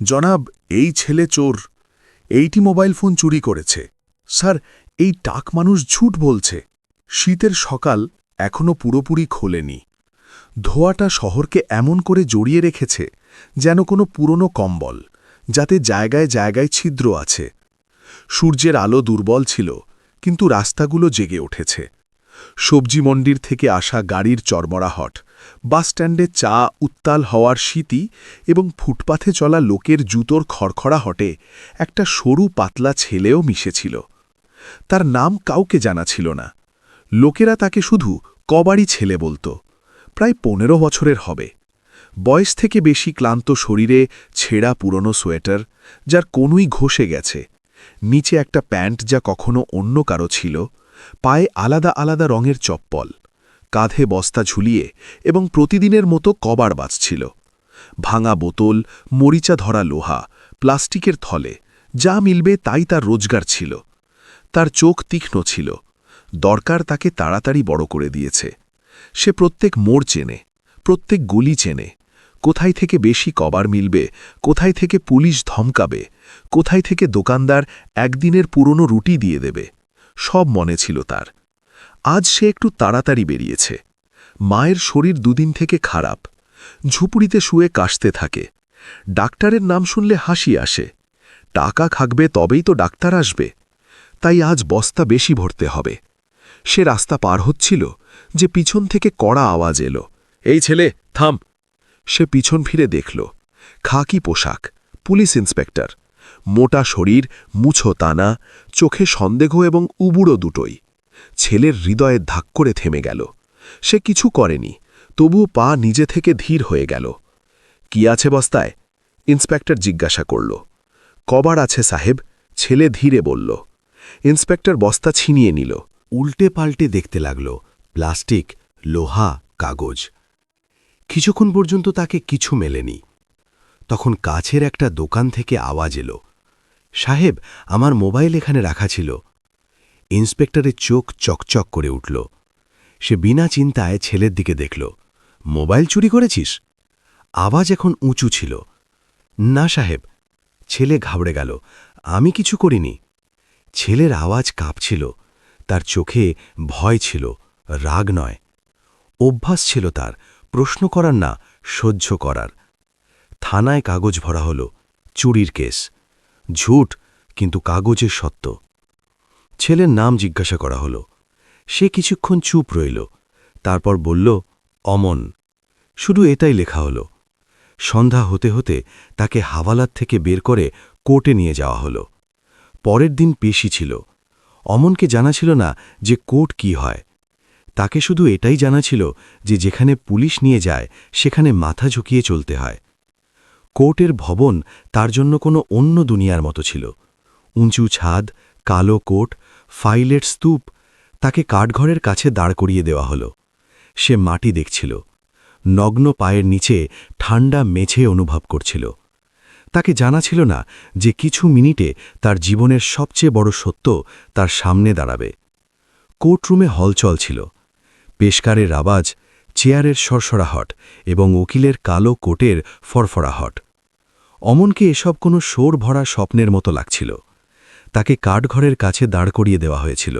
জনাব, এই ছেলে চোর। এইটি মোবাইল ফোন চুরি করেছে। স্যার, এই টাক মানুষ ঝুট বলছে। শীতের সকাল এখনও পুরোপুরি খোলেনি। ধোয়াটা শহরকে এমন করে জড়িয়ে রেখেছে যেন কোনো পুরনো কম্বল, যাতে জায়গায় জায়গায় ছিদ্র আছে। সূর্যের আলো দুর্বল ছিল, কিন্তু রাস্তাগুলো জেগে উঠেছে। সবজি মন্ডির থেকে আসা গাড়ির চরমরাহট বাসস্ট্যান্ডে চা উত্তাল হওয়ার শীতি এবং ফুটপাথে চলা লোকের জুতোর খড়খড়াহটে একটা সরু পাতলা ছেলেও মিশেছিল। তার নাম কাউকে জানা ছিল না। লোকেরা তাকে শুধু কবাড়ি ছেলে বলতো। প্রায় পনেরো বছরের হবে। বয়স থেকে বেশি ক্লান্ত শরীরে ছেঁড়া পুরনো সোয়েটার, যার কোনই ঘষে গেছে। নিচে একটা প্যান্ট যা কখনো অন্য কারও ছিল। পায়ে আলাদা আলাদা রঙের চপ্পল, কাঁধে বস্তা ঝুলিয়ে এবং প্রতিদিনের মতো কবার বাজছিল। ভাঙা বোতল, মরিচা ধরা লোহা, প্লাস্টিকের থলে, যা মিলবে তাই তার রোজগার ছিল। তার চোখ তীক্ষ্ণ ছিল। দরকার তাকে তাড়াতাড়ি বড় করে দিয়েছে। সে প্রত্যেক মোড় চেনে, প্রত্যেক গুলি চেনে। কোথায় থেকে বেশি কবার মিলবে, কোথায় থেকে পুলিশ ধমকাবে, কোথায় থেকে দোকানদার একদিনের পুরনো রুটি দিয়ে দেবে। সব মনে ছিল তার। আজ সে একটু তাড়াতাড়ি বেরিয়েছে। মায়ের শরীর দুদিন থেকে খারাপ। ঝুপুড়িতে শুয়ে কাশতে থাকে। ডাক্তারের নাম শুনলে হাসি আসে। টাকা খাকবে তবেই তো ডাক্তার আসবে। তাই আজ বস্তা বেশি ভরতে হবে। সে রাস্তা পার হচ্ছিল যে পিছন থেকে কড়া আওয়াজ এলো। এই ছেলে, থাম! সে পিছন ফিরে দেখল। খাকি পোশাক, পুলিশ ইন্সপেক্টর। মোটা শরীর, মুছো তানা, চোখে সন্দেহ এবং উবুড়ো দুটোই। ছেলের হৃদয়ে ধাক করে থেমে গেল। সে কিছু করেনি তবু পা নিজে থেকে ধীর হয়ে গেল। কি আছে বস্তায়? ইন্সপেক্টর জিজ্ঞাসা করল। কবার আছে সাহেব, ছেলে ধীরে বলল। ইন্সপেক্টর বস্তা ছিনিয়ে নিল। উল্টে পাল্টে দেখতে লাগল, প্লাস্টিক, লোহা, কাগজ। কিছুক্ষণ পর্যন্ত তাকে কিছু মেলেনি। তখন কাছের একটা দোকান থেকে আওয়াজ এলো। সাহেব, আমার মোবাইল এখানে রাখা ছিল। ইন্সপেক্টরের চোখ চকচক করে উঠল। সে বিনা চিন্তায় ছেলের দিকে দেখল। মোবাইল চুরি করেছিস? আওয়াজ এখন উঁচু ছিল। না সাহেব, ছেলে ঘাবড়ে গেল। আমি কিছু করিনি। ছেলের আওয়াজ কাঁপছিল। তার চোখে ভয় ছিল, রাগ নয়। অভ্যাস ছিল তার। প্রশ্ন করার না, সহ্য করার। থানায় কাগজ ভরা হল, চুরির কেস। ঝুট, কিন্তু কাগজের সত্য। ছেলের নাম জিজ্ঞাসা করা হল। সে কিছুক্ষণ চুপ রইল, তারপর বলল, অমন। শুধু এটাই লেখা হল। সন্ধ্যা হতে হতে তাকে হাওয়ালাত থেকে বের করে কোর্টে নিয়ে যাওয়া হল। পরের দিন পেশি ছিল। অমনকে জানা ছিল না যে কোর্ট কি হয়। তাকে শুধু এটাই জানা ছিল যে যেখানে পুলিশ নিয়ে যায়, সেখানে মাথা ঝুঁকিয়ে চলতে হয়। কোর্টের ভবন তার জন্য কোনো অন্য দুনিয়ার মতো ছিল। উঁচু ছাদ, কালো কোট, ফাইলের স্তূপ তাকে কাঠঘরের কাছে দাঁড় করিয়ে দেওয়া হল। সে মাটি দেখছিল। নগ্ন পায়ের নিচে ঠান্ডা মেঝে অনুভব করছিল। তাকে জানা ছিল না যে কিছু মিনিটে তার জীবনের সবচেয়ে বড় সত্য তার সামনে দাঁড়াবে। কোর্টরুমে হলচল ছিল পেশকারের আওয়াজ, চেয়ারের সরসরাহট এবং উকিলের কালো কোটের ফরফরাহট। অমনকে এসব কোনো সোর ভরা স্বপ্নের মতো লাগছিল। তাকে কাঠঘরের কাছে দাঁড় করিয়ে দেওয়া হয়েছিল।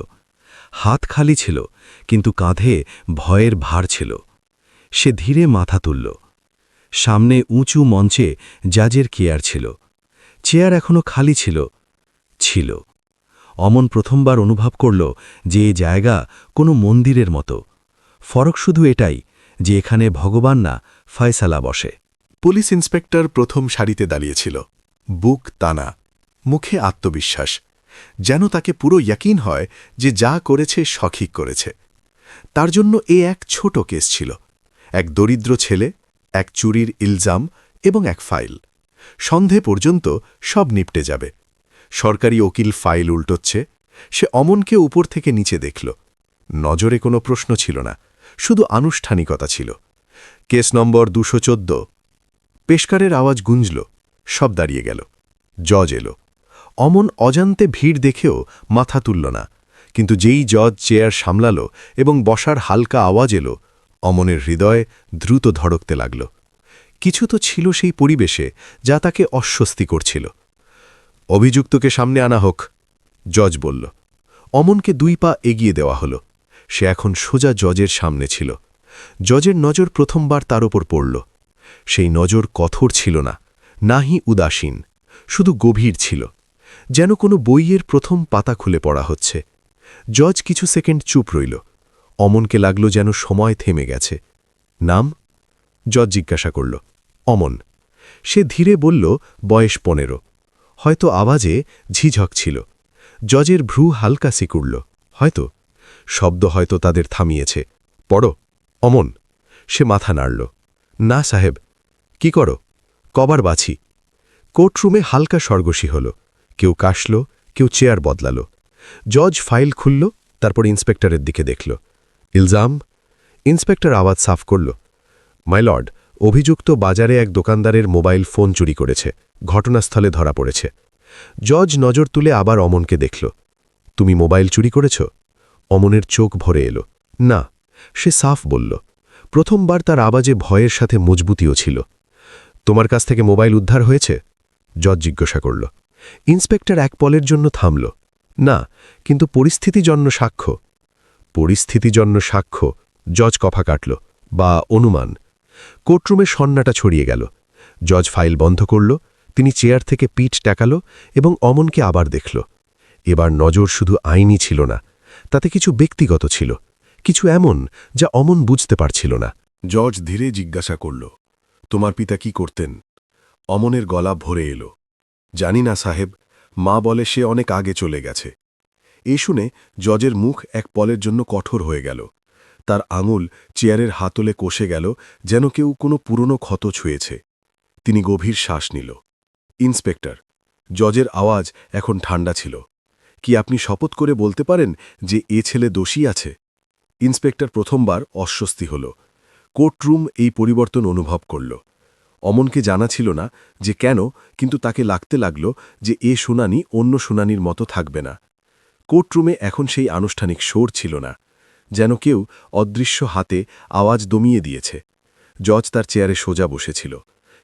হাত খালি ছিল, কিন্তু কাঁধে ভয়ের ভার ছিল। সে ধীরে মাথা তুলল। সামনে উঁচু মঞ্চে জাজের কেয়ার ছিল। চেয়ার এখনও খালি ছিল। ছিল। অমন প্রথমবার অনুভব করল যে এ জায়গা কোনো মন্দিরের মতো। ফরক শুধু এটাই যে এখানে ভগবান না ফয়সালা বসে। পুলিশ ইন্সপেক্টর প্রথম সারিতে দাঁড়িয়েছিল। বুক তানা মুখে আত্মবিশ্বাস, যেন তাকে পুরো ইয়াকিন হয় যে যা করেছে সঠিক করেছে। তার জন্য এ এক ছোট কেস ছিল, এক দরিদ্র ছেলে, এক চুরির ইলজাম এবং এক ফাইল। সন্ধে পর্যন্ত সব নিপটে যাবে। সরকারি ওকিল ফাইল উল্টোচ্ছে, সে অমনকে উপর থেকে নিচে দেখল। নজরে কোনো প্রশ্ন ছিল না, শুধু আনুষ্ঠানিকতা ছিল। কেস নম্বর দুশো পেশকারের আওয়াজ গুঞ্জল, সব দাঁড়িয়ে গেল। জজ এলো। অমন অজান্তে ভিড় দেখেও মাথা তুলল না। কিন্তু যেই জজ চেয়ার সামলাল এবং বসার হালকা আওয়াজ এলো, অমনের হৃদয় দ্রুত ধড়কতে লাগল। কিছু তো ছিল সেই পরিবেশে যা তাকে অস্বস্তি করছিল। অভিযুক্তকে সামনে আনা হোক, জজ বলল। অমনকে দুই পা এগিয়ে দেওয়া হলো। সে এখন সোজা জজের সামনে ছিল। জজের নজর প্রথমবার তার ওপর পড়ল। সেই নজর কঠোর ছিল না, নাহি উদাসীন, শুধু গভীর ছিল, যেন কোনো বইয়ের প্রথম পাতা খুলে পড়া হচ্ছে। জজ কিছু সেকেন্ড চুপ রইল, অমনকে লাগল যেন সময় থেমে গেছে। নাম? জজ জিজ্ঞাসা করল, অমন। সে ধীরে বলল, বয়স পনেরো। হয়তো আওয়াজে ঝিঝক ছিল। জজের ভ্রু হালকা সিকুড়ল। হয়তো। শব্দ হয়তো তাদের থামিয়েছে। পড়ো। অমন। সে মাথা নাড়ল। না, সাহেব, কি করো? কবার বাছি। কোর্টরুমে হালকা সর্গসী হল। কেউ কাশল, কেউ চেয়ার বদলাল। জজ ফাইল খুলল, তারপর ইন্সপেক্টরের দিকে দেখল। ইলজাম, ইন্সপেক্টর আওয়াজ সাফ করল। মাই লর্ড, অভিযুক্ত বাজারে এক দোকানদারের মোবাইল ফোন চুরি করেছে। ঘটনাস্থলে ধরা পড়েছে। জজ নজর তুলে আবার অমনকে দেখল। তুমি মোবাইল চুরি করেছ? অমনের চোখ ভরে এলো। না, সে সাফ বলল। প্রথমবার তার আওয়াজে ভয়ের সাথে মজবুতিও ছিল। তোমার কাছ থেকে মোবাইল উদ্ধার হয়েছে? জজ জিজ্ঞাসা করল। ইন্সপেক্টর এক পলের জন্য থামল। না, কিন্তু পরিস্থিতিজন্য সাক্ষ্য। পরিস্থিতিজন্য সাক্ষ্য, জজ কফা কাটল, বা অনুমান। কোর্টরুমে সন্নাটা ছড়িয়ে গেল। জজ ফাইল বন্ধ করল, তিনি চেয়ার থেকে পিঠ টাকাল এবং অমনকে আবার দেখল। এবার নজর শুধু আইনি ছিল না, তাতে কিছু ব্যক্তিগত ছিল। কিছু এমন যা অমন বুঝতে পারছিল না। জজ ধীরে জিজ্ঞাসা করল, তোমার পিতা কি করতেন? অমনের গলা ভরে এলো, জানি না সাহেব, মা বলে সে অনেক আগে চলে গেছে। এ শুনে জজের মুখ এক পলের জন্য কঠোর হয়ে গেল। তার আঙুল চেয়ারের হাতলে কষে গেল, যেন কেউ কোনো পুরনো ক্ষত ছুঁয়েছে। তিনি গভীর শ্বাস নিল, ইন্সপেক্টর জজের আওয়াজ এখন ঠান্ডা ছিল। কি আপনি শপথ করে বলতে পারেন যে এ ছেলে দোষী আছে? ইন্সপেক্টর প্রথমবার অস্বস্তি হল। কোর্টরুম এই পরিবর্তন অনুভব করল। অমনকে জানা ছিল না যে কেন, কিন্তু তাকে লাগতে লাগল যে এ শুনানি অন্য শুনানির মতো থাকবে না। কোর্টরুমে এখন সেই আনুষ্ঠানিক সোর ছিল না, যেন কেউ অদৃশ্য হাতে আওয়াজ দমিয়ে দিয়েছে। জজ তার চেয়ারে সোজা বসেছিল,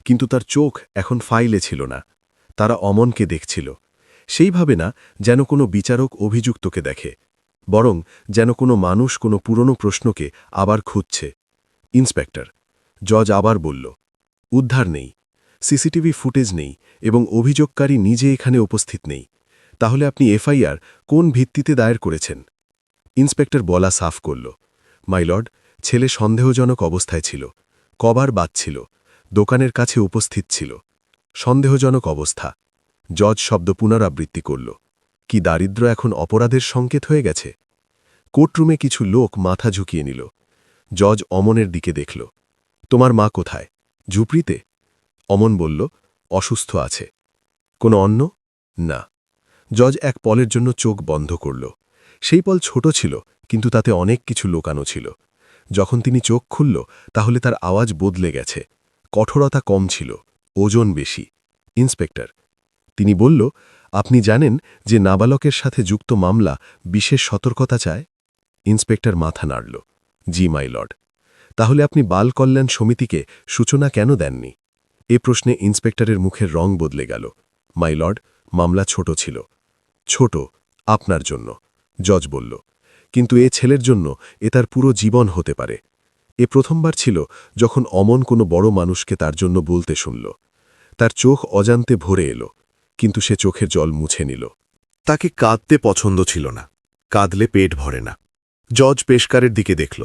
কিন্তু তার চোখ এখন ফাইলে ছিল না। তারা অমনকে দেখছিল। সেইভাবে না, যেন কোনো বিচারক অভিযুক্তকে দেখে। বরং যেন কোনো মানুষ কোনো পুরনো প্রশ্নকে আবার খুঁজছে। ইন্সপেক্টর, জজ আবার বলল, উদ্ধার নেই, সিসিটিভি ফুটেজ নেই এবং অভিযোগকারী নিজে এখানে উপস্থিত নেই। তাহলে আপনি এফআইআর কোন ভিত্তিতে দায়ের করেছেন? ইন্সপেক্টর বলা সাফ করল মাইলর্ড ছেলে সন্দেহজনক অবস্থায় ছিল, কবার বাচ্ছিল দোকানের কাছে উপস্থিত ছিল। সন্দেহজনক অবস্থা। জজ শব্দ পুনরাবৃত্তি করল কি দারিদ্র এখন অপরাধের সংকেত হয়ে গেছে? কোর্টরুমে কিছু লোক মাথা ঝুঁকিয়ে নিল। জজ অমনের দিকে দেখল। তোমার মা কোথায়? ঝুপড়িতে? অমন বলল, অসুস্থ আছে। কোনো অন্য না। জজ এক পলের জন্য চোখ বন্ধ করল। সেই পল ছোট ছিল, কিন্তু তাতে অনেক কিছু লোকানো ছিল। যখন তিনি চোখ খুলল, তাহলে তার আওয়াজ বদলে গেছে। কঠোরতা কম ছিল, ওজন বেশি। ইন্সপেক্টর, তিনি বলল আপনি জানেন যে নাবালকের সাথে যুক্ত মামলা বিশেষ সতর্কতা চায়? ইন্সপেক্টর মাথা নাড়ল। জি, মাই লর্ড। তাহলে আপনি বাল কল্যাণ সমিতিকে সূচনা কেন দেননি? এ প্রশ্নে ইন্সপেক্টরের মুখের রং বদলে গেল। মাই লর্ড, মামলা ছোট ছিল। ছোট, আপনার জন্য, জজ বলল। কিন্তু এ ছেলের জন্য এ তার পুরো জীবন হতে পারে। এ প্রথমবার ছিল যখন অমন কোনো বড় মানুষকে তার জন্য বলতে শুনল। তার চোখ অজান্তে ভরে এলো। কিন্তু সে চোখের জল মুছে নিল। তাকে কাঁদতে পছন্দ ছিল না। কাঁদলে পেট ভরে না। জজ পেশকারের দিকে দেখল।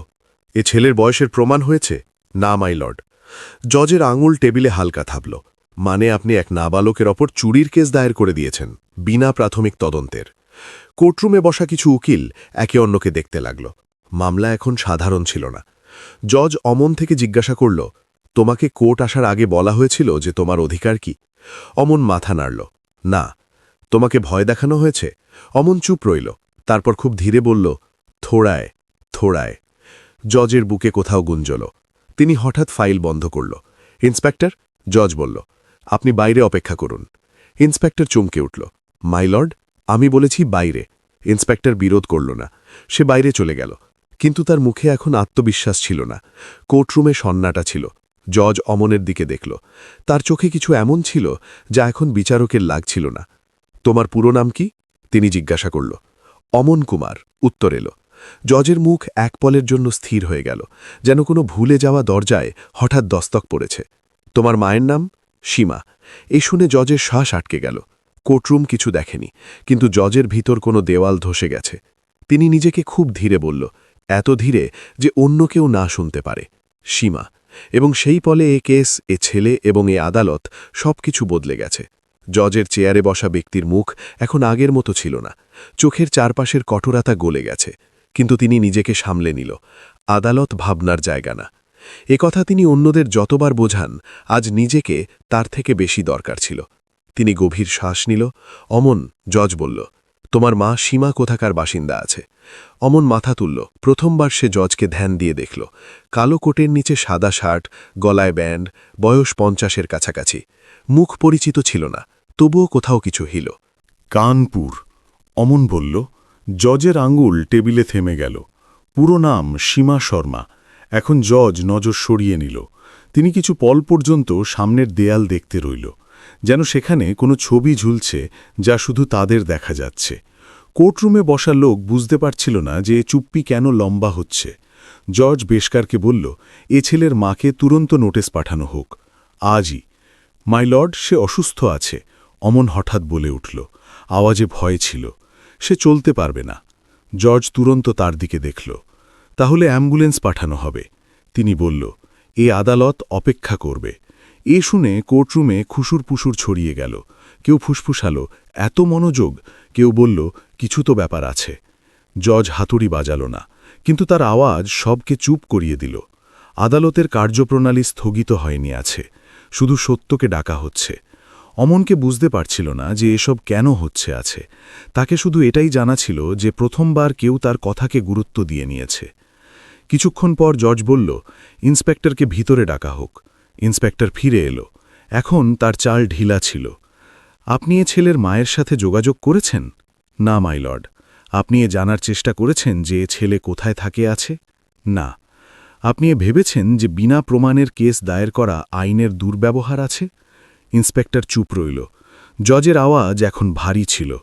এ ছেলের বয়সের প্রমাণ হয়েছে? না, মাই লর্ড। জজের আঙুল টেবিলে হালকা থাপল মানে আপনি এক নাবালকের ওপর চুরির কেস দায়ের করে দিয়েছেন, বিনা প্রাথমিক তদন্তের। কোর্টরুমে বসা কিছু উকিল একে অন্যকে দেখতে লাগল। মামলা এখন সাধারণ ছিল না। জজ অমন থেকে জিজ্ঞাসা করল, তোমাকে কোর্ট আসার আগে বলা হয়েছিল যে তোমার অধিকার কি? অমন মাথা নাড়ল। না, তোমাকে ভয় দেখানো হয়েছে? অমন চুপ রইল, তারপর খুব ধীরে বলল, থোড়ায় থোড়ায়। জজের বুকে কোথাও গুঞ্জল। তিনি হঠাৎ ফাইল বন্ধ করল। ইন্সপেক্টর, জজ বলল, আপনি বাইরে অপেক্ষা করুন। ইন্সপেক্টর চমকে উঠল মাইলর্ড আমি বলেছি বাইরে। ইন্সপেক্টর বিরোধ করল না, সে বাইরে চলে গেল, কিন্তু তার মুখে এখন আত্মবিশ্বাস ছিল না, কোর্টরুমে সন্নাটা ছিল। জজ অমনের দিকে দেখল। তার চোখে কিছু এমন ছিল যা এখন বিচারকের লাগছিল না। তোমার পুরো নাম কি? তিনি জিজ্ঞাসা করল। অমন কুমার উত্তর এলো। জজের মুখ এক পলের জন্য স্থির হয়ে গেল। যেন কোনো ভুলে যাওয়া দরজায় হঠাৎ দস্তক পড়েছে। তোমার মায়ের নাম? সীমা এ শুনে জজের শ্বাস আটকে গেল। কোর্টরুম কিছু দেখেনি, কিন্তু জজের ভিতর কোনো দেওয়াল ধসে গেছে। তিনি নিজেকে খুব ধীরে বলল, এত ধীরে যে অন্য কেউ না শুনতে পারে। সীমা এবং সেই পলে এ কেস, এ ছেলে এবং এ আদালত সব কিছু বদলে গেছে। জজের চেয়ারে বসা ব্যক্তির মুখ এখন আগের মতো ছিল না। চোখের চারপাশের কঠোরতা গলে গেছে, কিন্তু তিনি নিজেকে সামলে নিল। আদালত ভাবনার জায়গা না। কথা তিনি অন্যদের যতবার বোঝান, আজ নিজেকে তার থেকে বেশি দরকার ছিল। তিনি গভীর শ্বাস নিল। অমন, জজ বলল, তোমার মা সীমা কোথাকার বাসিন্দা আছে? অমন মাথা তুলল। প্রথমবার সে জজকে ধ্যান দিয়ে দেখল। কালো কোটের নিচে সাদা শার্ট, গলায় ব্যান্ড, বয়স পঞ্চাশের কাছাকাছি। মুখ পরিচিত ছিল না, তবুও কোথাও কিছু হিল। কানপুর, অমন বলল, জজের আঙ্গুল টেবিলে থেমে গেল। পুরো নাম সীমা শর্মা। এখন জজ নজর সরিয়ে নিল। তিনি কিছু পল পর্যন্ত সামনের দেয়াল দেখতে রইল। যেন সেখানে কোনো ছবি ঝুলছে যা শুধু তাদের দেখা যাচ্ছে। কোর্টরুমে বসা লোক বুঝতে পারছিল না যে চুপ্পি কেন লম্বা হচ্ছে। জর্জ বেশকারকে বলল, এ ছেলের মাকে তুরন্ত নোটিস পাঠানো হোক। আজই। মাই লর্ড, সে অসুস্থ আছে। অমন হঠাৎ বলে উঠল। আওয়াজে ভয় ছিল। সে চলতে পারবে না। জর্জ তুরন্ত তার দিকে দেখল। তাহলে অ্যাম্বুলেন্স পাঠানো হবে। তিনি বলল, এ আদালত অপেক্ষা করবে। এ শুনে কোর্টরুমে খুশুর পুশুর ছড়িয়ে গেল। কেউ ফুসফুসালো এত মনোযোগ, কেউ বলল, কিছু তো ব্যাপার আছে। জজ হাতুড়ি বাজাল না, কিন্তু তার আওয়াজ সবকে চুপ করিয়ে দিল। আদালতের কার্যপ্রণালী স্থগিত হয়নি আছে, শুধু সত্যকে ডাকা হচ্ছে। অমনকে বুঝতে পারছিল না যে এসব কেন হচ্ছে আছে। তাকে শুধু এটাই জানা ছিল যে প্রথমবার কেউ তার কথাকে গুরুত্ব দিয়ে নিয়েছে। কিছুক্ষণ পর জজ বলল, ইন্সপেক্টরকে ভিতরে ডাকা হোক। ইন্সপেক্টর ফিরে এলো। এখন তার চাল ঢিলা ছিল। আপনি এ ছেলের মায়ের সাথে যোগাযোগ করেছেন? না, মাই লর্ড। আপনি এ জানার চেষ্টা করেছেন যে এ ছেলে কোথায় থাকে আছে? না। আপনি এ ভেবেছেন যে বিনা প্রমাণের কেস দায়ের করা আইনের দুর্ব্যবহার আছে? ইন্সপেক্টর চুপ রইল। জজের আওয়াজ এখন ভারী ছিল।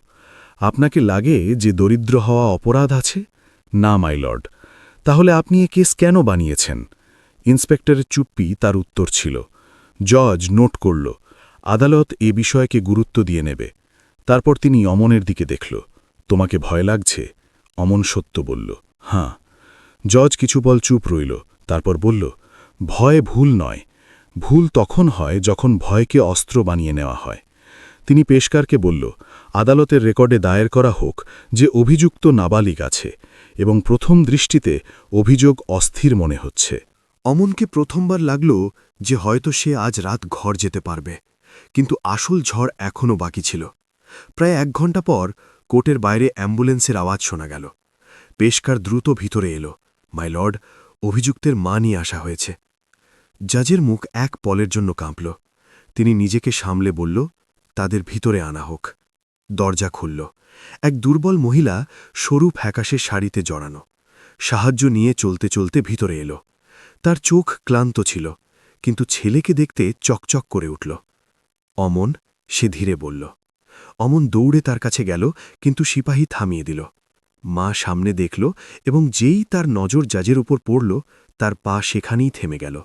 আপনাকে লাগে যে দরিদ্র হওয়া অপরাধ আছে? না, মাই লর্ড। তাহলে আপনি এ কেস কেন বানিয়েছেন? ইন্সপেক্টরের চুপ্পি তার উত্তর ছিল। জজ নোট করল। আদালত এ বিষয়কে গুরুত্ব দিয়ে নেবে। তারপর তিনি অমনের দিকে দেখল। তোমাকে ভয় লাগছে? অমন সত্য বলল। হাঁ। জজ কিছু বল চুপ রইল। তারপর বলল, ভয় ভুল নয়। ভুল তখন হয় যখন ভয়কে অস্ত্র বানিয়ে নেওয়া হয়। তিনি পেশকারকে বলল, আদালতের রেকর্ডে দায়ের করা হোক যে অভিযুক্ত নাবালিক আছে এবং প্রথম দৃষ্টিতে অভিযোগ অস্থির মনে হচ্ছে। অমনকে প্রথমবার লাগল যে হয়তো সে আজ রাত ঘর যেতে পারবে। কিন্তু আসল ঝড় এখনও বাকি ছিল। প্রায় এক ঘণ্টা পর কোর্টের বাইরে অ্যাম্বুলেন্সের আওয়াজ শোনা গেল। পেশকার দ্রুত ভিতরে এলো। মাই লর্ড, অভিযুক্তের মা নিয়ে আসা হয়েছে। জাজের মুখ এক পলের জন্য কাঁপল। তিনি নিজেকে সামলে বলল, তাদের ভিতরে আনা হোক। দরজা খুলল। এক দুর্বল মহিলা সরু ফ্যাকাশে শাড়িতে জড়ানো। সাহায্য নিয়ে চলতে চলতে ভিতরে এলো। তার চোখ ক্লান্ত ছিল, কিন্তু ছেলেকে দেখতে চকচক করে উঠল। অমন, সে ধীরে বলল, অমন দৌড়ে তার কাছে গেল, কিন্তু সিপাহী থামিয়ে দিল। মা সামনে দেখল এবং যেই তার নজর জাজের উপর পড়ল, তার পা সেখানেই থেমে গেল।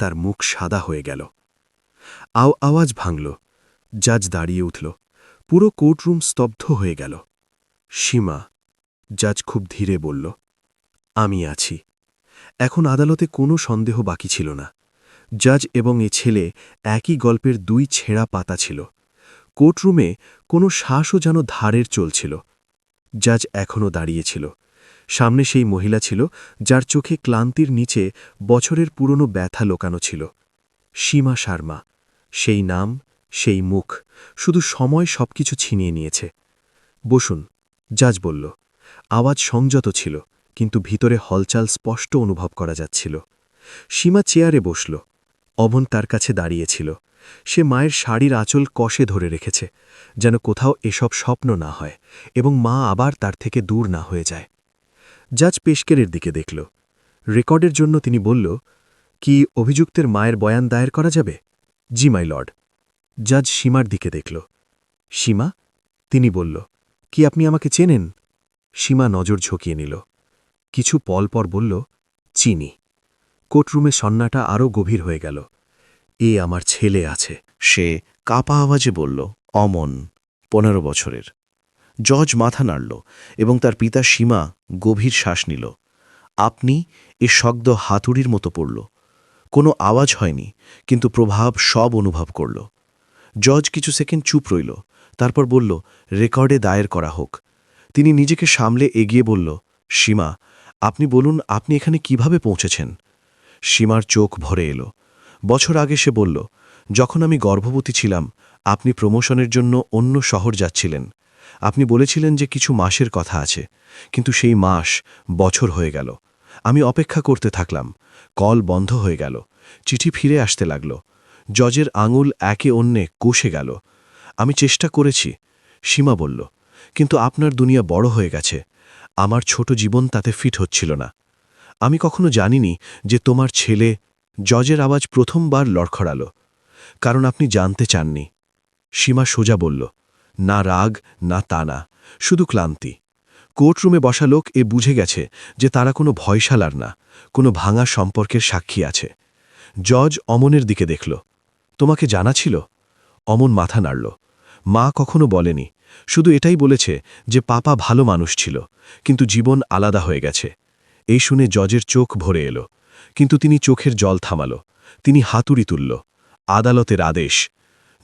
তার মুখ সাদা হয়ে গেল। আও আওয়াজ ভাঙল। জাজ দাঁড়িয়ে উঠল। পুরো কোর্টরুম স্তব্ধ হয়ে গেল। সীমা, জাজ খুব ধীরে বলল, আমি আছি। এখন আদালতে কোনো সন্দেহ বাকি ছিল না। জাজ এবং এ ছেলে একই গল্পের দুই ছেঁড়া পাতা ছিল। কোর্টরুমে কোনো শ্বাসও যেন ধারের চলছিল জাজ এখনও দাঁড়িয়েছিল সামনে সেই মহিলা ছিল যার চোখে ক্লান্তির নিচে বছরের পুরনো ব্যথা লোকানো ছিল। সীমা শর্মা। সেই নাম, সেই মুখ, শুধু সময় সবকিছু ছিনিয়ে নিয়েছে। বসুন, জাজ বলল। আওয়াজ সংযত ছিল, কিন্তু ভিতরে হলচাল স্পষ্ট অনুভব করা যাচ্ছিল। সীমা চেয়ারে বসল। অবন তার কাছে দাঁড়িয়েছিল। সে মায়ের শাড়ির আঁচল কষে ধরে রেখেছে, যেন কোথাও এসব স্বপ্ন না হয় এবং মা আবার তার থেকে দূর না হয়ে যায়। জাজ পেশকেরের দিকে দেখল। রেকর্ডের জন্য তিনি বলল, কি অভিযুক্তের মায়ের বয়ান দায়ের করা যাবে? জি, মাই লর্ড। জাজ সীমার দিকে দেখল। সীমা? তিনি বলল, কি আপনি আমাকে চেনেন? সীমা নজর ঝকিয়ে নিল। কিছু পল পর বলল, চিনি। কোর্টরুমে সন্নাটা আরও গভীর হয়ে গেল। এ আমার ছেলে আছে, সে কাপা আওয়াজে বলল, অমন, পনেরো বছরের। জজ মাথা নাড়ল এবং তার পিতা সীমা গভীর শ্বাস নিল। আপনি এ শব্দ হাতুড়ির মতো পড়ল। কোনো আওয়াজ হয়নি, কিন্তু প্রভাব সব অনুভব করল। জজ কিছু সেকেন্ড চুপ রইল, তারপর বলল, রেকর্ডে দায়ের করা হোক। তিনি নিজেকে সামলে এগিয়ে বলল, সীমা, আপনি বলুন, আপনি এখানে কীভাবে পৌঁছেছেন? সীমার চোখ ভরে এলো। বছর আগে সে বলল, যখন আমি গর্ভবতী ছিলাম, আপনি প্রমোশনের জন্য অন্য শহর যাচ্ছিলেন। আপনি বলেছিলেন যে কিছু মাসের কথা আছে, কিন্তু সেই মাস বছর হয়ে গেল। আমি অপেক্ষা করতে থাকলাম। কল বন্ধ হয়ে গেল। চিঠি ফিরে আসতে লাগল। জজের আঙুল একে অন্যে কষে গেল। আমি চেষ্টা করেছি। সীমা বলল, কিন্তু আপনার দুনিয়া বড় হয়ে গেছে। আমার ছোট জীবন তাতে ফিট হচ্ছিল না। আমি কখনো জানিনি যে তোমার ছেলে জজের আওয়াজ প্রথমবার লড়খড়াল, কারণ আপনি জানতে চাননি। সীমা সোজা বলল, না রাগ, না তানা, শুধু ক্লান্তি। কোর্টরুমে বসা লোক এ বুঝে গেছে যে তারা কোনো ভয়শালার না, কোনো ভাঙা সম্পর্কের সাক্ষী আছে। জজ অমনের দিকে দেখল, তোমাকে জানা ছিল? অমন মাথা নাড়ল, মা কখনো বলেনি। শুধু এটাই বলেছে যে পাপা ভালো মানুষ ছিল, কিন্তু জীবন আলাদা হয়ে গেছে। এই শুনে জজের চোখ ভরে এলো। কিন্তু তিনি চোখের জল থামাল। তিনি হাতুড়ি তুলল। আদালতের আদেশ।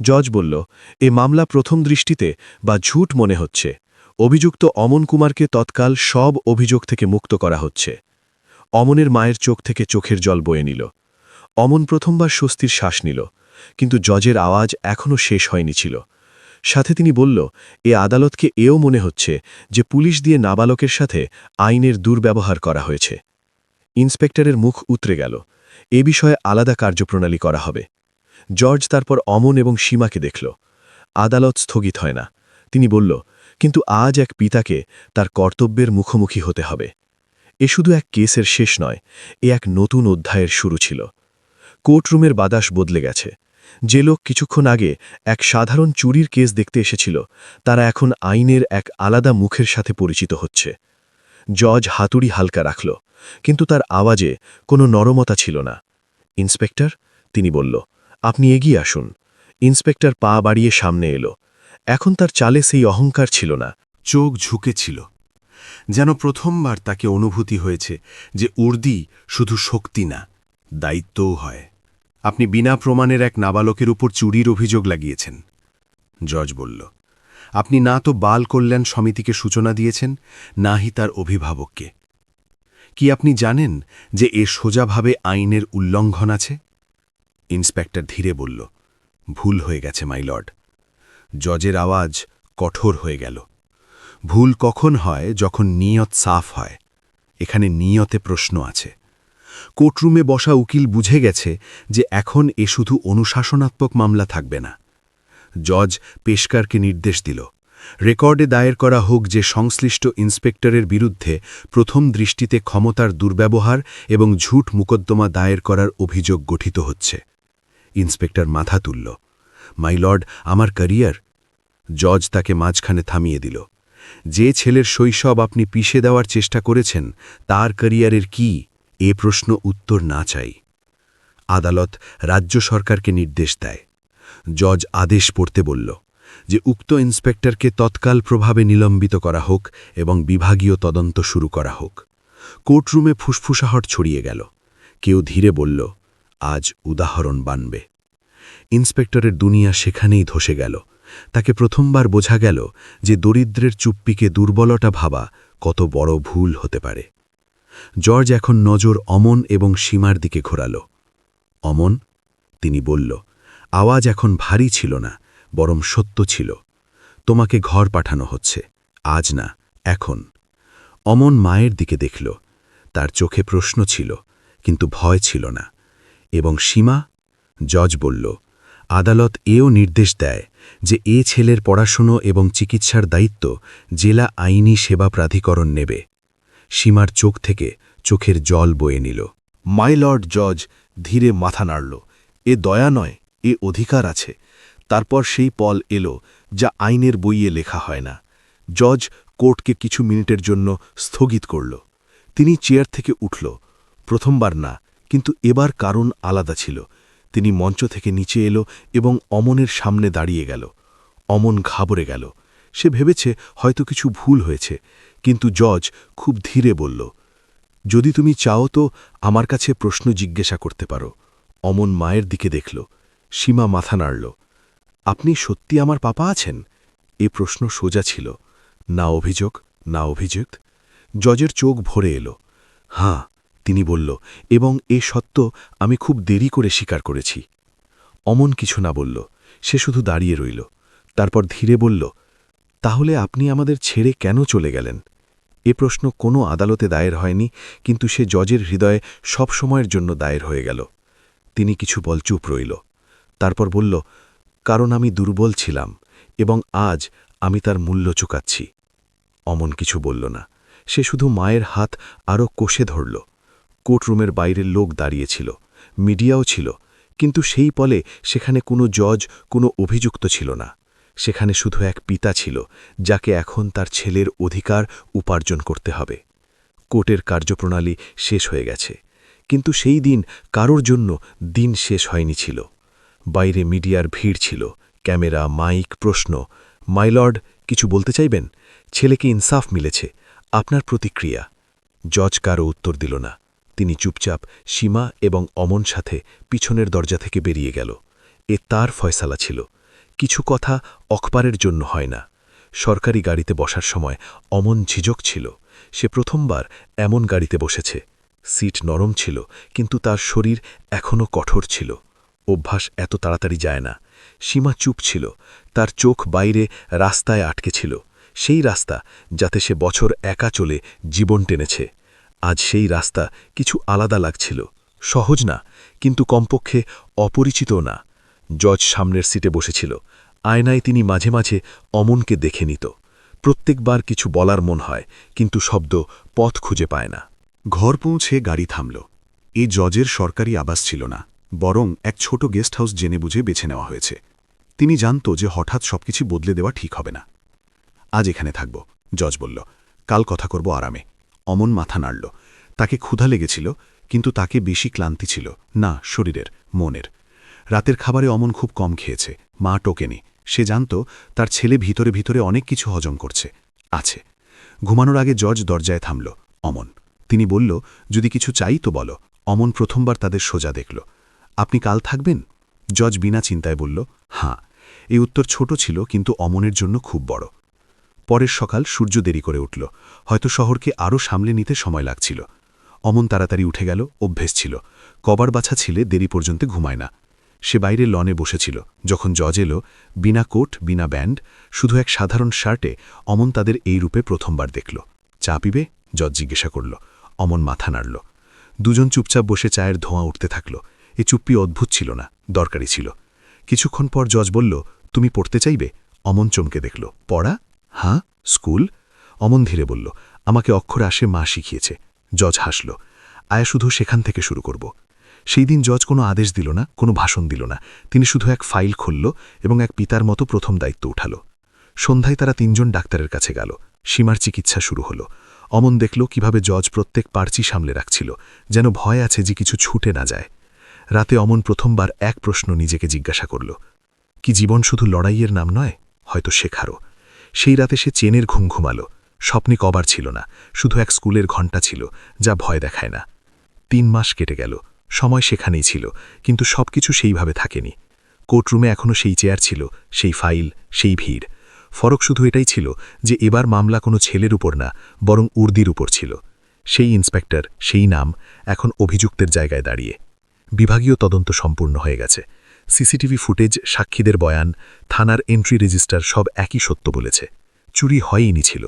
জজ বলল, এ মামলা প্রথম দৃষ্টিতে বা ঝুট মনে হচ্ছে। অভিযুক্ত অমন কুমারকে তৎকাল সব অভিযোগ থেকে মুক্ত করা হচ্ছে। অমনের মায়ের চোখ থেকে চোখের জল বয়ে নিল। অমন প্রথমবার স্বস্তির শ্বাস নিল। কিন্তু জজের আওয়াজ এখনও শেষ হয়নি ছিল। সাথে তিনি বলল, এ আদালতকে এও মনে হচ্ছে যে পুলিশ দিয়ে নাবালকের সাথে আইনের দুর্ব্যবহার করা হয়েছে। ইন্সপেক্টরের মুখ উতরে গেল। এ বিষয়ে আলাদা কার্যপ্রণালী করা হবে। জর্জ তারপর অমন এবং সীমাকে দেখল। আদালত স্থগিত হয় না। তিনি বলল, কিন্তু আজ এক পিতাকে তার কর্তব্যের মুখোমুখি হতে হবে। এ শুধু এক কেসের শেষ নয়, এ এক নতুন অধ্যায়ের শুরু ছিল। কোর্টরুমের বাতাস বদলে গেছে। যে লোক কিছুক্ষণ আগে এক সাধারণ চুরির কেস দেখতে এসেছিল, তারা এখন আইনের এক আলাদা মুখের সাথে পরিচিত হচ্ছে। জজ হাতুড়ি হালকা রাখল, কিন্তু তার আওয়াজে কোনো নরমতা ছিল না। ইন্সপেক্টর, তিনি বলল, আপনি এগিয়ে আসুন। ইন্সপেক্টর পা বাড়িয়ে সামনে এলো। এখন তার চালে সেই অহংকার ছিল না। চোখ ঝুঁকেছিল। যেন প্রথমবার তাকে অনুভূতি হয়েছে যে উর্দি শুধু শক্তি না, দায়িত্বও হয়। আপনি বিনা প্রমাণের এক নাবালকের উপর চুরির অভিযোগ লাগিয়েছেন। জজ বলল, আপনি না তো বাল কল্যাণ সমিতিকে সূচনা দিয়েছেন, নাহি তার অভিভাবককে। কি আপনি জানেন যে এ সোজাভাবে আইনের উল্লঙ্ঘন আছে? ইন্সপেক্টর ধীরে বলল, ভুল হয়ে গেছে মাইলর্ড জজের আওয়াজ কঠোর হয়ে গেল। ভুল কখন হয় যখন নিয়ত সাফ হয়? এখানে নিয়তে প্রশ্ন আছে। কোর্টরুমে বসা উকিল বুঝে গেছে যে এখন এ শুধু অনুশাসনাত্মক মামলা থাকবে না। জজ পেশকারকে নির্দেশ দিল। রেকর্ডে দায়ের করা হোক যে সংশ্লিষ্ট ইন্সপেক্টরের বিরুদ্ধে প্রথম দৃষ্টিতে ক্ষমতার দুর্ব্যবহার এবং ঝুট মুকদ্দমা দায়ের করার অভিযোগ গঠিত হচ্ছে। ইন্সপেক্টর মাথা তুলল। মাই লর্ড, আমার ক্যারিয়ার? জজ তাকে মাঝখানে থামিয়ে দিল। যে ছেলের শৈশব আপনি পিষে দেওয়ার চেষ্টা করেছেন, তার ক্যারিয়ারের কি এ প্রশ্ন উত্তর না চাই। আদালত রাজ্য সরকারকে নির্দেশ দেয়। জজ আদেশ পড়তে বলল যে, উক্ত ইন্সপেক্টরকে তৎকাল প্রভাবে নিলম্বিত করা হোক এবং বিভাগীয় তদন্ত শুরু করা হোক। কোর্টরুমে ফুসফুসাহট ছড়িয়ে গেল। কেউ ধীরে বলল, আজ উদাহরণ বানবে। ইন্সপেক্টরের দুনিয়া সেখানেই ধসে গেল। তাকে প্রথমবার বোঝা গেল যে, দরিদ্রের চুপ্পিকে দুর্বলতা ভাবা কত বড় ভুল হতে পারে। জর্জ এখন নজর অমন এবং সীমার দিকে ঘোরাল। অমন, তিনি বলল, আওয়াজ এখন ভারী ছিল না, বরং সত্য ছিল। তোমাকে ঘর পাঠানো হচ্ছে, আজ না, এখন। অমন মায়ের দিকে দেখল, তার চোখে প্রশ্ন ছিল, কিন্তু ভয় ছিল না। এবং সীমা, জজ বলল, আদালত এও নির্দেশ দেয় যে এ ছেলের পড়াশুনো এবং চিকিৎসার দায়িত্ব জেলা আইনি সেবা প্রাধিকরণ নেবে। সীমার চোখ থেকে চোখের জল বয়ে নিল। মাই লর্ড জজ ধীরে মাথা নাড়ল। এ দয়া নয়, এ অধিকার আছে। তারপর সেই পল এলো যা আইনের বইয়ে লেখা হয় না। জজ কোর্টকে কিছু মিনিটের জন্য স্থগিত করল। তিনি চেয়ার থেকে উঠল। প্রথমবার না, কিন্তু এবার কারণ আলাদা ছিল। তিনি মঞ্চ থেকে নিচে এলো এবং অমনের সামনে দাঁড়িয়ে গেল। অমন ঘাবড়ে গেল। সে ভেবেছে হয়তো কিছু ভুল হয়েছে। কিন্তু জজ খুব ধীরে বলল, যদি তুমি চাও তো আমার কাছে প্রশ্ন জিজ্ঞাসা করতে পারো। অমন মায়ের দিকে দেখল, সীমা মাথা নাড়ল, আপনি সত্যি আমার পাপা আছেন? এ প্রশ্ন সোজা ছিল, না অভিযোগ না অভিযোগ জজের চোখ ভরে এলো হাঁ তিনি বলল, এবং এ সত্য আমি খুব দেরি করে স্বীকার করেছি। অমন কিছু না বলল, সে শুধু দাঁড়িয়ে রইল, তারপর ধীরে বলল তাহলে আপনি আমাদের ছেড়ে কেন চলে গেলেন? এ প্রশ্ন কোনো আদালতে দায়ের হয়নি, কিন্তু সে জজের হৃদয়ে সব সময়ের জন্য দায়ের হয়ে গেল। তিনি কিছু বল চুপ রইল। তারপর বলল, কারণ আমি দুর্বল ছিলাম এবং আজ আমি তার মূল্য চুকাচ্ছি। অমন কিছু বলল না। সে শুধু মায়ের হাত আরও কষে ধরল। কোর্টরুমের বাইরে লোক দাঁড়িয়েছিল, মিডিয়াও ছিল, কিন্তু সেই পলে সেখানে কোনো জজ, কোনো অভিযুক্ত ছিল না। সেখানে শুধু এক পিতা ছিল, যাকে এখন তার ছেলের অধিকার উপার্জন করতে হবে। কোর্টের কার্যপ্রণালী শেষ হয়ে গেছে। কিন্তু সেই দিন কারোর জন্য দিন শেষ হয়নি ছিল। বাইরে মিডিয়ার ভিড় ছিল, ক্যামেরা, মাইক, প্রশ্ন। মাইলর্ড কিছু বলতে চাইবেন? ছেলেকে ইনসাফ মিলেছে। আপনার প্রতিক্রিয়া? জজ কারও উত্তর দিল না। তিনি চুপচাপ সীমা এবং অমন সাথে পিছনের দরজা থেকে বেরিয়ে গেল। এ তার ফয়সালা ছিল। কিছু কথা অকপারের জন্য হয় না। সরকারি গাড়িতে বসার সময় অমন ঝিঝক ছিল। সে প্রথমবার এমন গাড়িতে বসেছে। সিট নরম ছিল, কিন্তু তার শরীর এখনও কঠোর ছিল। অভ্যাস এত তাড়াতাড়ি যায় না। সীমা চুপ ছিল। তার চোখ বাইরে রাস্তায় আটকে ছিল। সেই রাস্তা যাতে সে বছর একা চলে জীবন টেনেছে। আজ সেই রাস্তা কিছু আলাদা লাগছিল। সহজ না, কিন্তু কমপক্ষে অপরিচিতও না। জজ সামনের সিটে বসেছিল। আয়নায় তিনি মাঝে মাঝে অমনকে দেখে নিত। প্রত্যেকবার কিছু বলার মন হয়, কিন্তু শব্দ পথ খুঁজে পায় না। ঘর পৌঁছে গাড়ি থামল। এই জজের সরকারি আবাস ছিল না, বরং এক ছোট গেস্ট হাউস জেনে বুঝে বেছে নেওয়া হয়েছে। তিনি জানত যে হঠাৎ সবকিছু বদলে দেওয়া ঠিক হবে না। আজ এখানে থাকব জজ বলল। কাল কথা করব আরামে। অমন মাথা নাড়ল। তাকে ক্ষুধা লেগেছিল, কিন্তু তাকে বেশি ক্লান্তি ছিল। না, শরীরের, মনের। রাতের খাবারে অমন খুব কম খেয়েছে, মা টোকেনি। সে জানত তার ছেলে ভিতরে ভিতরে অনেক কিছু হজম করছে। আছে। ঘুমানোর আগে জজ দরজায় থামল। অমন। তিনি বলল, যদি কিছু চাই তো বলো। অমন প্রথমবার তাদের সোজা দেখল। আপনি কাল থাকবেন? জজ বিনা চিন্তায় বলল হাঁ এই উত্তর ছোট ছিল, কিন্তু অমনের জন্য খুব বড়। পরের সকাল সূর্য দেরি করে উঠল। হয়তো শহরকে আরও সামলে নিতে সময় লাগছিল। অমন তাড়াতাড়ি উঠে গেল, অভ্যেস ছিল। কবার বাছা ছিলে দেরি পর্যন্ত ঘুমায় না। সে বাইরে লনে বসেছিল। যখন জজ এলো, বিনা কোট, বিনা ব্যান্ড, শুধু এক সাধারণ শার্টে অমন তাদের এই রূপে প্রথমবার দেখল। চা পিবে? জজ জিজ্ঞাসা করল। অমন মাথা নাড়ল। দুজন চুপচাপ বসে চায়ের ধোঁয়া উঠতে থাকল। এ চুপ্পি অদ্ভুত ছিল না, দরকারি ছিল। কিছুক্ষণ পর জজ বলল, তুমি পড়তে চাইবে? অমন চমকে দেখল। পড়া? হ্যাঁ স্কুল? অমন ধীরে বলল, আমাকে অক্ষর আসে মা শিখিয়েছে। জজ হাসল, আয়া শুধু সেখান থেকে শুরু করব। সেই দিন জজ কোনো আদেশ দিল না, কোনো ভাষণ দিল না। তিনি শুধু এক ফাইল খুলল এবং এক পিতার মতো প্রথম দায়িত্ব উঠাল। সন্ধ্যায় তারা তিনজন ডাক্তারের কাছে গেল। সীমার চিকিৎসা শুরু হলো। অমন দেখল কীভাবে জজ প্রত্যেক পার্চি সামলে রাখছিল, যেন ভয় আছে যে কিছু ছুটে না যায়। রাতে অমন প্রথমবার এক প্রশ্ন নিজেকে জিজ্ঞাসা করল, কি জীবন শুধু লড়াইয়ের নাম নয়, হয়তো শেখারও? সেই রাতে সে চেনের ঘুম ঘুমালো। স্বপ্নে কবার ছিল না, শুধু এক স্কুলের ঘণ্টা ছিল, যা ভয় দেখায় না। তিন মাস কেটে গেল। সময় সেখানেই ছিল, কিন্তু সবকিছু সেইভাবে থাকেনি। কোর্টরুমে এখনও সেই চেয়ার ছিল, সেই ফাইল, সেই ভিড়। ফরক শুধু এটাই ছিল যে এবার মামলা কোনো ছেলের উপর না, বরং উর্দির উপর ছিল। সেই ইন্সপেক্টর, সেই নাম এখন অভিযুক্তের জায়গায় দাঁড়িয়ে। বিভাগীয় তদন্ত সম্পূর্ণ হয়ে গেছে। সিসিটিভি ফুটেজ, সাক্ষীদের বয়ান, থানার এন্ট্রি রেজিস্টার সব একই সত্য বলেছে। চুরি হয়ইনি ছিল।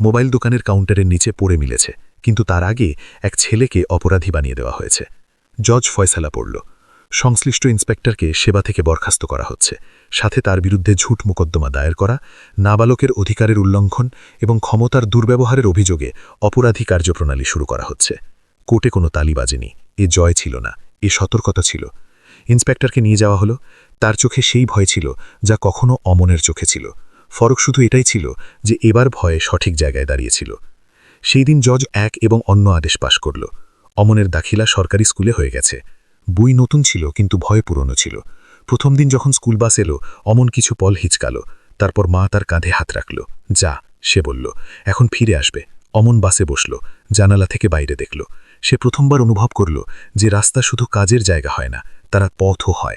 মোবাইল দোকানের কাউন্টারের নিচে পড়ে মিলেছে, কিন্তু তার আগে এক ছেলেকে অপরাধী বানিয়ে দেওয়া হয়েছে। জজ ফয়সালা পড়ল। সংশ্লিষ্ট ইন্সপেক্টরকে সেবা থেকে বরখাস্ত করা হচ্ছে। সাথে তার বিরুদ্ধে ঝুট মোকদ্দমা দায়ের করা, নাবালকের অধিকারের উল্লঙ্ঘন এবং ক্ষমতার দুর্ব্যবহারের অভিযোগে অপরাধী কার্যপ্রণালী শুরু করা হচ্ছে। কোর্টে কোনো তালি বাজেনি। এ জয় ছিল না। এ সতর্কতা ছিল। ইন্সপেক্টরকে নিয়ে যাওয়া হলো। তার চোখে সেই ভয় ছিল যা কখনো অমনের চোখে ছিল। ফরক শুধু এটাই ছিল যে এবার ভয়ে সঠিক জায়গায় দাঁড়িয়েছিল। সেই দিন জজ এক এবং অন্য আদেশ পাশ করল। অমনের দাখিলা সরকারি স্কুলে হয়ে গেছে। বই নতুন ছিল, কিন্তু ভয় পুরনো ছিল। প্রথম দিন যখন স্কুল বাস এলো, অমন কিছু পল হিচকালো। তারপর মা তার কাঁধে হাত রাখল। যা, সে বলল, এখন ফিরে আসবে। অমন বাসে বসল, জানালা থেকে বাইরে দেখল। সে প্রথমবার অনুভব করল যে রাস্তা শুধু কাজের জায়গা হয় না, তারা পথও হয়।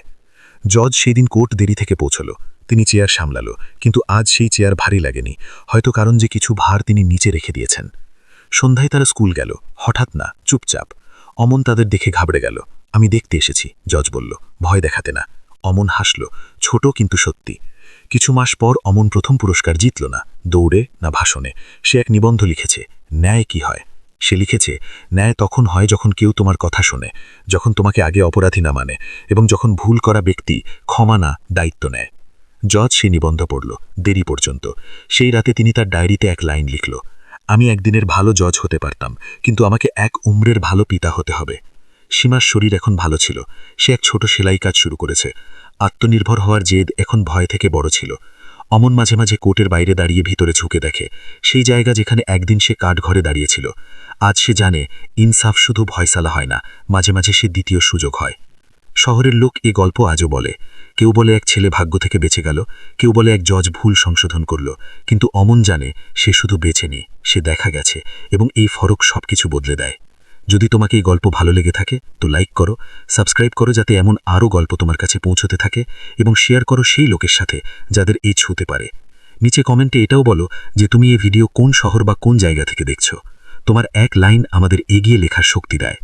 জজ সেই দিন কোর্ট দেরি থেকে পৌঁছল। তিনি চেয়ার সামলালো, কিন্তু আজ সেই চেয়ার ভারী লাগেনি। হয়তো কারণ যে কিছু ভার তিনি নিচে রেখে দিয়েছেন। সন্ধ্যায় তারা স্কুল গেল। হঠাৎ না, চুপচাপ। অমন তাদের দেখে ঘাবড়ে গেল। আমি দেখতে এসেছি, জজ বলল। ভয় দেখাতে না। অমন হাসল, ছোট কিন্তু সত্যি। কিছু মাস পর অমন প্রথম পুরস্কার জিতল না, দৌড়ে না ভাষণে। সে এক নিবন্ধ লিখেছে, ন্যায় কি হয়? সে লিখেছে, ন্যায় তখন হয় যখন কেউ তোমার কথা শোনে, যখন তোমাকে আগে অপরাধী না মানে এবং যখন ভুল করা ব্যক্তি ক্ষমা না, দায়িত্ব নেয়। জজ সেই নিবন্ধ পড়ল, দেরি পর্যন্ত। সেই রাতে তিনি তার ডায়েরিতে এক লাইন লিখল আমি একদিনের ভালো জজ হতে পারতাম, কিন্তু আমাকে এক উম্রের ভালো পিতা হতে হবে। সীমার শরীর এখন ভালো ছিল। সে এক ছোট সেলাই কাজ শুরু করেছে। আত্মনির্ভর হওয়ার জেদ এখন ভয় থেকে বড় ছিল। অমন মাঝে মাঝে কোর্টের বাইরে দাঁড়িয়ে ভিতরে ঝুঁকে দেখে। সেই জায়গা যেখানে একদিন সে কাঠঘরে দাঁড়িয়েছিল। আজ সে জানে, ইনসাফ শুধু ভয়সালা হয় না, মাঝে মাঝে সে দ্বিতীয় সুযোগ হয়। শহরের লোক এ গল্প আজও বলে। কেউ বলে এক ছেলে ভাগ্য থেকে বেঁচে গেল, কেউ বলে এক জজ ভুল সংশোধন করল, কিন্তু অমন জানে সে শুধু বেঁচে নেই, সে দেখা গেছে এবং এই ফরক সবকিছু বদলে দেয়। যদি তোমাকে এই গল্প ভালো লেগে থাকে, তো লাইক করো, সাবস্ক্রাইব করো যাতে এমন আরও গল্প তোমার কাছে পৌঁছতে থাকে এবং শেয়ার করো সেই লোকের সাথে যাদের এই ছুঁতে পারে। নিচে কমেন্টে এটাও বলো যে তুমি এই ভিডিও কোন শহর বা কোন জায়গা থেকে দেখছ। তোমার এক লাইন আমাদের এগিয়ে লেখার শক্তি দেয়।